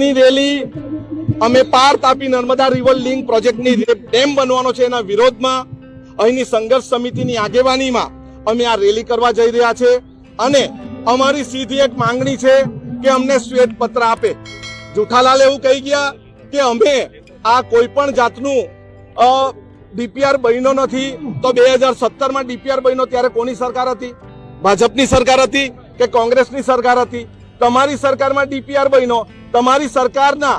આજની રેલી અમે પાર તાપી નર્મદા રિવર લિંક પ્રોજેક્ટની ડેમ બનવાનો છે એના વિરોધમાં. અહીંની સંઘર્ષ સમિતિની આગેવાનીમાં અમે આ રેલી કરવા જઈ રહ્યા છે. અને અમારી સીધી એક માંગણી છે કે અમને શ્વેત પત્ર આપે. જુઠાલાલ એવું કહી ગયા કે અમે આ કોઈ પણ જાતનું ડીપીઆર બન્યો નથી. તો બે હજાર સત્તરમાં ડીપીઆર બન્યો ત્યારે કોની સરકાર હતી? ભાજપની સરકાર હતી કે કોંગ્રેસની સરકાર હતી? તમારી સરકારમાં ડીપીઆર બન્યો. તમારી સરકારના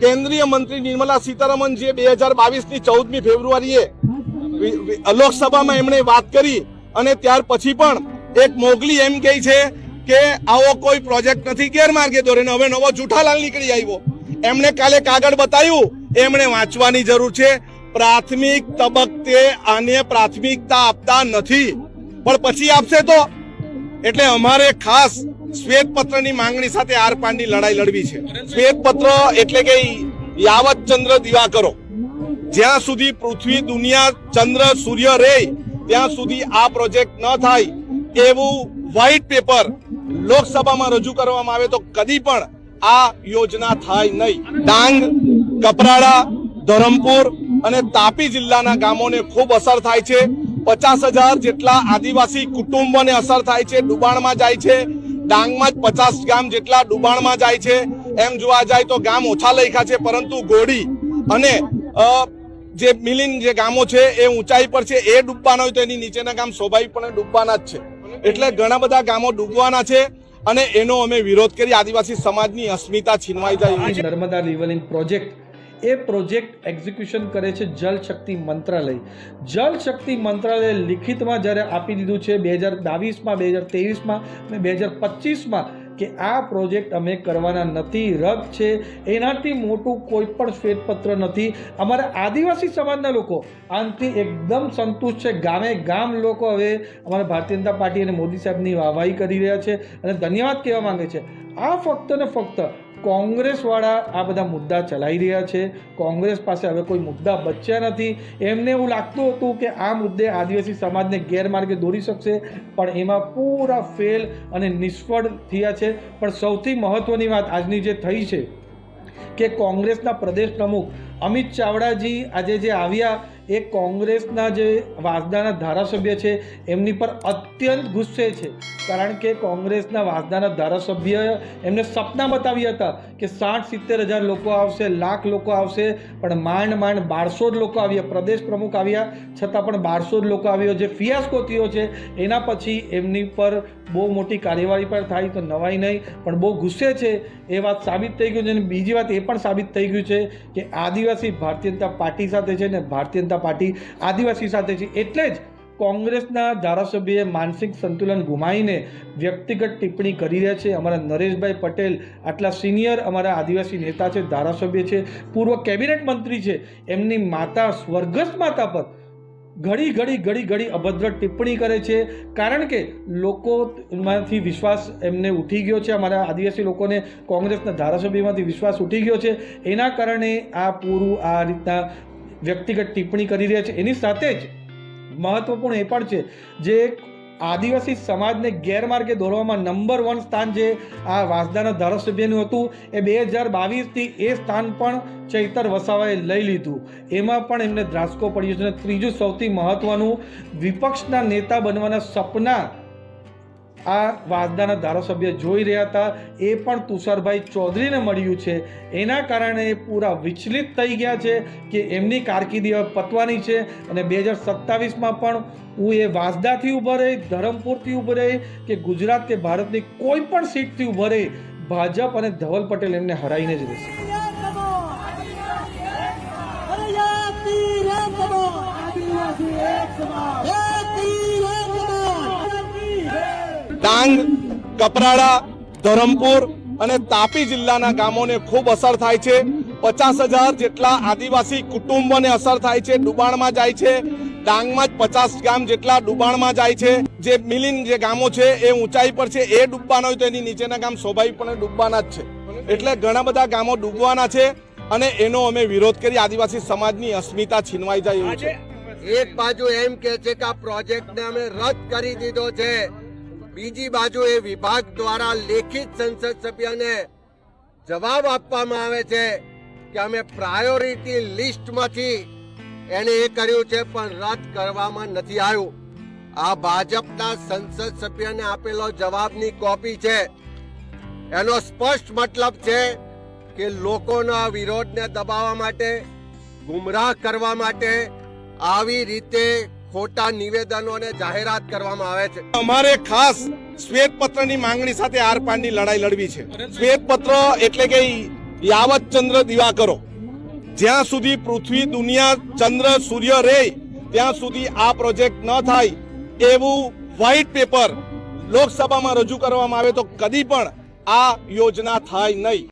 કેન્દ્રીય મંત્રી નિર્મલા સીતારમણ જે બે હજાર બાવીસની ચૌદમી ફેબ્રુઆરીએ લોકસભામાં એમણે વાત કરી અને ત્યાર પછી પણ એક મોગલી એમ કહે છે કે આવો કોઈ પ્રોજેક્ટ નથી, ગેરમાર્ગે દોરે ને હવે નવો જુઠાલાલ નીકળી આવ્યો. એમણે કાલે કાગળ બતાવ્યું, એમણે વાંચવાની જરૂર છે, પ્રાથમિક તબક્કે આને પ્રાથમિકતા આપતા નથી. પણ પછી આપશે તો? એટલે અમારે ખાસ શ્વેત પત્રની માંગણી સાથે આર પારની લડાઈ લડવી છે. શ્વેત પત્ર એટલે કે યાવત ચંદ્ર દિવાકરો. જ્યાં સુધી પૃથ્વી દુનિયા ચંદ્ર સૂર્ય રહે ત્યાં સુધી આ પ્રોજેક્ટ ન થાય એવું વ્હાઇટ પેપર લોકસભામાં રજૂ કરવામાં આવે તો કદી પણ આ યોજના થાય નહીં. ડાંગ, કપરાડા, ધરમપુર અને તાપી જિલ્લાના ગામોને ખૂબ અસર થાય છે. પચાસ હજાર જેટલા આદિવાસી કુટુંબોને અસર થાય છે, ડુબાણમાં જાય છે. ડાંગમાં જ પચાસ ગામ જેટલા ડુબાણમાં જાય છે. એમ જોવા જાય તો ગામ ઓછા લખ્યા છે, પરંતુ ગોડી અને જે મિલિન જે ગામો છે એ ઊંચાઈ પર છે, એ ડૂબવાના હોય તો એની નીચેના ગામ સ્વાભાવિકપણે ડૂબવાના જ છે. એટલે ઘણા બધા ગામો ડૂબવાના છે અને એનો અમે વિરોધ કરી આદિવાસી સમાજની અસ્મિતા છીનવાઈ જાય. નર્મદા રિવલિંગ પ્રોજેક્ટ એ પ્રોજેક્ટ એક્ઝિક્યુશન કરે છે જલ શક્તિ મંત્રાલય. જલ શક્તિ મંત્રાલયે લિખિતમાં જ્યારે આપી દીધું છે બે હજાર બાવીસમાં, બે હજાર ત્રેવીસમાં અને બે હજાર પચીસમાં કે આ પ્રોજેક્ટ અમે કરવાના નથી. રદ છે. એનાથી મોટું કોઈ પણ શ્વેતપત્ર નથી. અમારા આદિવાસી સમાજના લોકો આનાથી એકદમ સંતુષ્ટ છે. ગામે ગામ લોકો હવે અમારા ભારતીય જનતા પાર્ટી અને મોદી સાહેબની વાહવાહી કરી રહ્યા છે અને ધન્યવાદ કહેવા માંગે છે. આ ફક્ત ને ફક્ત કોંગ્રેસવાળા આ બધા મુદ્દા ચલાવી રહ્યા છે. કોંગ્રેસ પાસે હવે કોઈ મુદ્દા બચ્યા નથી. એમને એવું લાગતું હતું કે આ મુદ્દે આદિવાસી સમાજને ગેરમાર્ગે દોરી શકશે, પણ એમાં પૂરા ફેલ અને નિષ્ફળ થયા છે. પણ સૌથી મહત્ત્વની વાત આજની જે થઈ છે કે કોંગ્રેસના પ્રદેશ પ્રમુખ અમિત ચાવડાજી આજે જે આવ્યા એ કોંગ્રેસના જે વાસદાના ધારાસભ્ય છે, એમની પર અત્યંત ગુસ્સે છે. કારણ કે કોંગ્રેસના વાસદાના ધારાસભ્ય એમને સપના બતાવ્યા હતા કે સાઠ સિત્તેર હજાર લોકો આવશે, લાખ લોકો આવશે, પણ માંડ માંડ બારસો જ લોકો આવ્યા, પ્રદેશ પ્રમુખ આવ્યા, છતાં પણ બારસો જ લોકો આવ્યો. જે ફિયાસ્કો થયો છે, એના પછી એમની પર બહુ મોટી કાર્યવાહી પણ થાય, તો નવાઈ નહીં, પણ બહુ ગુસ્સે છે. એ વાત સાબિત થઈ ગયું છે અને બીજી વાત એ પણ સાબિત થઈ ગયું છે કે આદિવાસી ભારતીય જનતા પાર્ટી સાથે છે ને ભારતીય જનતા પાર્ટી આદિવાસી સાથે છે. એટલે જ કોંગ્રેસના ધારાસભ્યએ માનસિક સંતુલન ગુમાવીને વ્યક્તિગત ટિપ્પણી કરી રહ્યા છે. અમારા નરેશભાઈ પટેલ આટલા સિનિયર અમારા આદિવાસી નેતા છે, ધારાસભ્ય છે, પૂર્વ કેબિનેટ મંત્રી છે. એમની માતા સ્વર્ગસ્થ માતા પર ઘડી ઘડી ઘડી ઘડી અભદ્ર ટિપ્પણી કરે છે. કારણ કે લોકોમાંથી વિશ્વાસ એમને ઉઠી ગયો છે. અમારા આદિવાસી લોકોને કોંગ્રેસના ધારાસભ્યમાંથી વિશ્વાસ ઉઠી ગયો છે. એના કારણે આ પૂરું આ રીતના વ્યક્તિગત ટિપ્પણી કરી રહ્યા છે. એની સાથે જ મહત્વપૂર્ણ એ પણ છે જે આદિવાસી સમાજને ગેરમાર્ગે દોરવામાં નંબર વન સ્થાન જે આ વાસદાના ધારાસભ્યનું હતું, એ બે હજાર બાવીસથી એ સ્થાન પણ ચૈતર વસાવાએ લઈ લીધું. એમાં પણ એમને ધ્રાસકો પડ્યો છે. અને ત્રીજું સૌથી મહત્વનું, વિપક્ષના નેતા બનવાના સપના આ વાંસદાના ધારાસભ્ય જોઈ રહ્યા હતા એ પણ તુષારભાઈ ચૌધરીને મળ્યું છે એના કારણે એ પૂરા વિચલિત થઈ ગયા છે કે એમની કારકિર્દી હવે પતવાની છે અને બે હજાર સત્તાવીસમાં પણ હું એ વાંસદાથી ઊભો રહી ધરમપુરથી ઊભો રહી કે ગુજરાત કે ભારતની કોઈ પણ સીટથી ઊભો રહી ભાજપ અને ધવલ પટેલ એમને હરાઈને જ રહેશે આદિવાસી ડાંગ, કપરાડા, ધરમપુર અને તાપી જિલ્લાના ગામોને ખૂબ અસર થાય છે. પચાસ હજાર જેટલા આદિવાસી કુટુંબોને અસર થાય છે. ડુબાણમાં જાય છે. ડાંગમાં જ પચાસ ગામ જેટલા ડુબાણમાં જાય છે. જે મિલિન જે ગામો છે એ ઊંચાઈ પર છે. એ ડૂબવાના હોય તો એની નીચેના ગામ સ્વાભાવિકપણે ડૂબવાના જ છે. એટલે ઘણા બધા ગામો ડૂબવાના છે અને એનો અમે વિરોધ કરી આદિવાસી સમાજની અસ્મિતા છીનવાઈ જાય એવું છે. એક બાજુ એમ કે છે કે આ પ્રોજેક્ટને અમે રદ કરી દીધો છે. બીજી બાજુ એ વિભાગ દ્વારા લેખિત સંસદ સભ્યને જવાબ આપવામાં આવે છે કે અમે પ્રાયોરિટી લિસ્ટમાંથી એને એ કર્યું છે, પણ રદ કરવામાં નથી આવ્યું. આ ભાજપના સંસદ સભ્યને આપેલો જવાબની કોપી છે. એનો સ્પષ્ટ મતલબ છે કે લોકોના વિરોધને દબાવવા માટે, ગુમરાહ કરવા માટે આવી રીતે ખોટા નિવેદનો અને જાહેરાત કરવામાં આવે છે. અમારે ખાસ શ્વેતપત્રની માંગણી સાથે આર પારની લડાઈ લડવી છે. શ્વેતપત્ર એટલે કે યાવત ચંદ્ર દિવાકરો. જ્યાં સુધી પૃથ્વી દુનિયા ચંદ્ર સૂર્ય રહે ત્યાં સુધી આ પ્રોજેક્ટ ન થાય એવું વ્હાઇટ પેપર લોકસભામાં રજૂ કરવામાં આવે તો કદી પણ આ યોજના થાય નહીં.